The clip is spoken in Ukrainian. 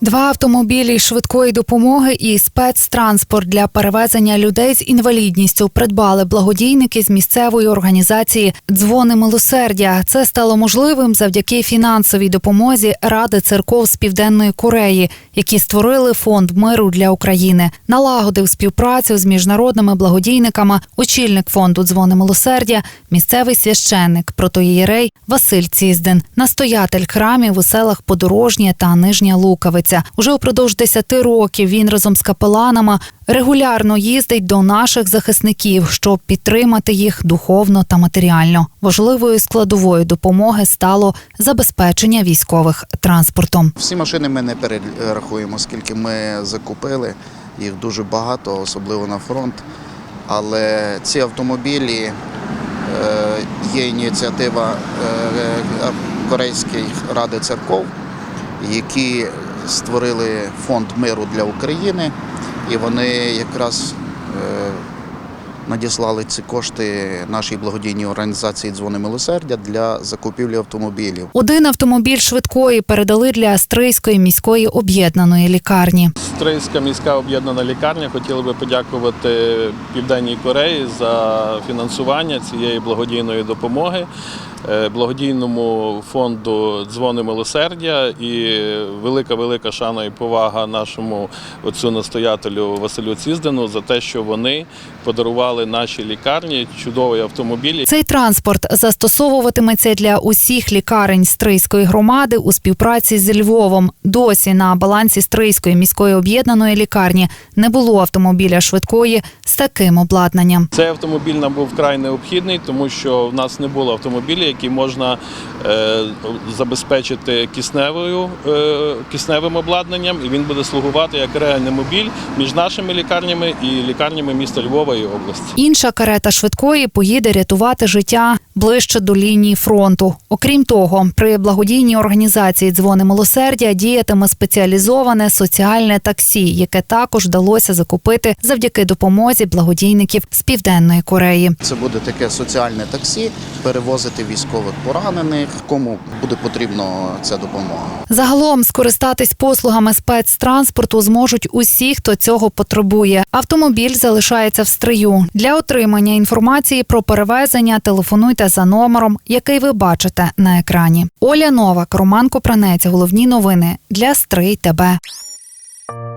Два автомобілі швидкої допомоги і спецтранспорт для перевезення людей з інвалідністю придбали благодійники з місцевої організації Дзвони милосердя. Це стало можливим завдяки фінансовій допомозі Ради церков з Південної Кореї, які створили фонд миру для України. Налагодив співпрацю з міжнародними благодійниками. Очільник фонду Дзвони милосердя, місцевий священник, протоїєрей Василь Ціздин, настоятель храмів у селах Подорожнє та Нижня Лукавиця. Уже упродовж 10 років він разом з капеланами регулярно їздить до наших захисників, щоб підтримати їх духовно та матеріально. Важливою складовою допомоги стало забезпечення військових транспортом. Всі машини ми не перерахуємо, скільки ми закупили. Їх дуже багато, особливо на фронт. Але ці автомобілі е, є ініціатива е, Корейської ради церков, які створили фонд миру для України, і вони якраз е, надіслали ці кошти нашій благодійній організації Дзвони милосердя для закупівлі автомобілів. Один автомобіль швидкої передали для Стрийської міської об'єднаної лікарні. Стрийська міська об'єднана лікарня хотіла би подякувати Південній Кореї за фінансування цієї благодійної допомоги, е, благодійному фонду Дзвони милосердя і велика велика шана і повага нашому отцю настоятелю Василю Ціздину за те, що вони подарували нашій лікарні чудовий автомобіль. Цей транспорт застосовуватиметься для усіх лікарень Стрийської громади у співпраці з Львовом. Досі на балансі Стрийської міської об'єднаної лікарні не було автомобіля швидкої з таким обладнанням. Цей автомобіль нам був вкрай необхідний, тому що в нас не було автомобіля, які можна е, забезпечити кисневою, е, кисневим обладнанням, і він буде слугувати як реальний мобіль між нашими лікарнями і лікарнями міста Львова і області. Інша карета швидкої поїде рятувати життя ближче до лінії фронту. Окрім того, при благодійній організації Дзвони милосердя діятиме спеціалізоване соціальне таксі, яке також вдалося закупити завдяки допомозі благодійників з південної Кореї. Це буде таке соціальне таксі, перевозити військових поранених, кому буде потрібна ця допомога. Загалом скористатись послугами спецтранспорту зможуть усі, хто цього потребує. Автомобіль залишається в стрию. Для отримання інформації про перевезення телефонуйте за номером, який ви бачите на екрані. Оля Новак, Роман Копранець. Головні новини для Стрий ТБ.